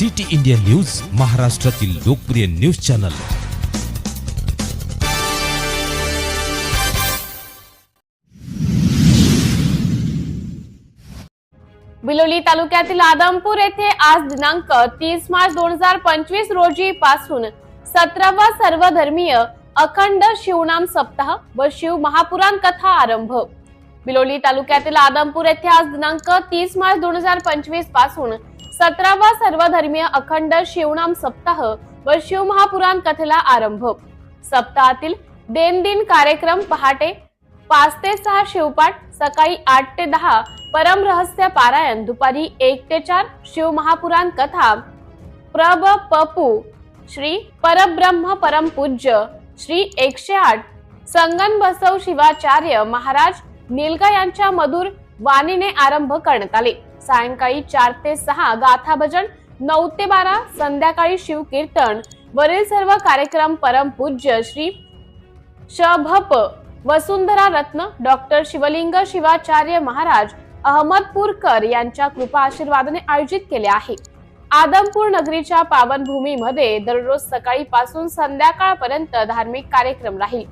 City India news महाराष्ट्रातील लोकप्रिय news channel. Biloli तालुक्यातील आदमपूर येथे आज दिनांक तीस मार्च दोन हजार पंचवीस रोजी पासून सतरावा सर्वधर्मीय अखंड शिवनाम सप्ताह व शिव महापुराण कथा आरंभ. बिलोली तालुक्यातील आदमपूर येथे आज दिनांक तीस मार्च दोन हजार पंचवीसपासून सतरावा सर्वधर्मीय अखंड शिवनाम सप्ताह व शिवमहापुराण कथेला आरंभ. सप्ताहातील देनदिन कार्यक्रम पहाटे पाच ते सहा शिवपाठ सकाळी आठ ते दहा परम रहस्य पारायण दुपारी एक ते चार शिवमहापुराण कथा. प्रभ पपू श्री परब्रह्म परमपूज्य श्री एकशे आठ संगन बसव शिवाचार्य महाराज निलगा यांच्या मधुर वाणीने आरंभ करण्यात आले. सायंकाळी चार ते सहा गाथा भजन नऊ ते बारा संध्याकाळी शिवकीर्तन. वरील सर्व कार्यक्रम परमपूज्य श्री शभप वसुंधरा रत्न डॉक्टर शिवलिंग शिवाचार्य महाराज अहमदपूरकर यांच्या कृपा आशीर्वादाने आयोजित केले आहे. आदमपूर नगरीच्या पावनभूमीमध्ये दररोज सकाळी पासून संध्याकाळपर्यंत धार्मिक कार्यक्रम राहील.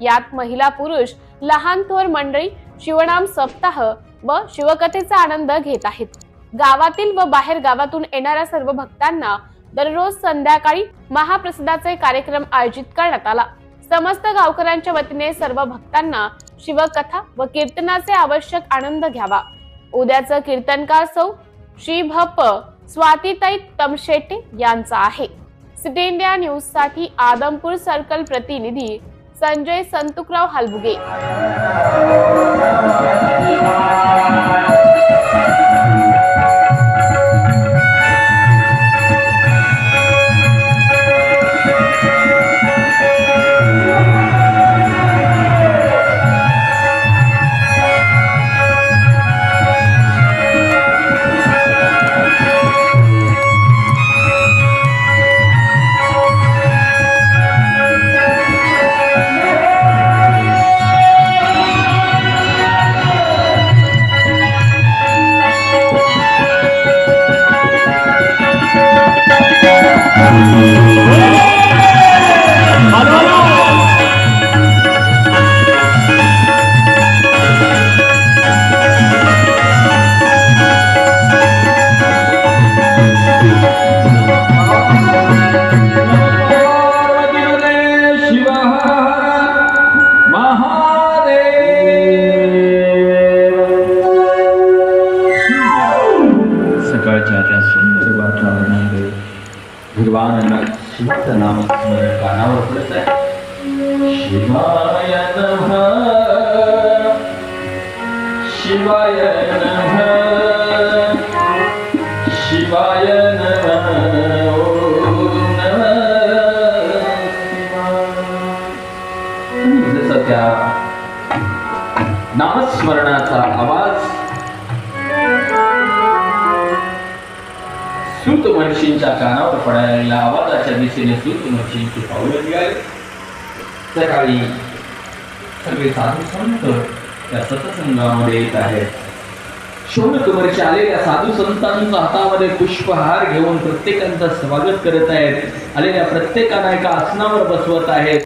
यात महिला पुरुष लहान थोर मंडळी शिवनाम सप्ताह व शिवकथेचा आनंद घेत आहेत. गावातील व बाहेर गावातून येणाऱ्या सर्व भक्तांना दररोज संध्याकाळी महाप्रसादाचे कार्यक्रम आयोजित करण्यात आला. समस्त गावकऱ्यांच्या वतीने सर्व भक्तांना शिवकथा व कीर्तनाचे आवश्यक आनंद घ्यावा. उद्याचं कीर्तनकार सौ श्री भप स्वातीताई तमशेटे यांचा आहे. सिटी इंडिया न्यूजसाठी आदमपूर सर्कल प्रतिनिधी संजय संतुकराव हालबुगे. सकाळच्या त्या सुंदर वातावरणामध्ये भगवान शिवचं नाम स्मरण कानावर पडत आहे शिवाय नमः शिवाय नमः शिवाय नमः नमः शिवाय. जसं त्या नामस्मरणाचा आवाज सूत महर्षींच्या कानावर पडायला आवाजाच्या दिशेने सूत महर्षींची पावलं निघाली सकाळी सगळे साधू संत त्या सतसंगामध्ये येत आहेत. शौनक आलेल्या साधू संतांचा हातामध्ये पुष्पहार घेऊन प्रत्येकांचं स्वागत करत आहेत. आलेल्या प्रत्येकांना एका आसनावर बसवत आहेत.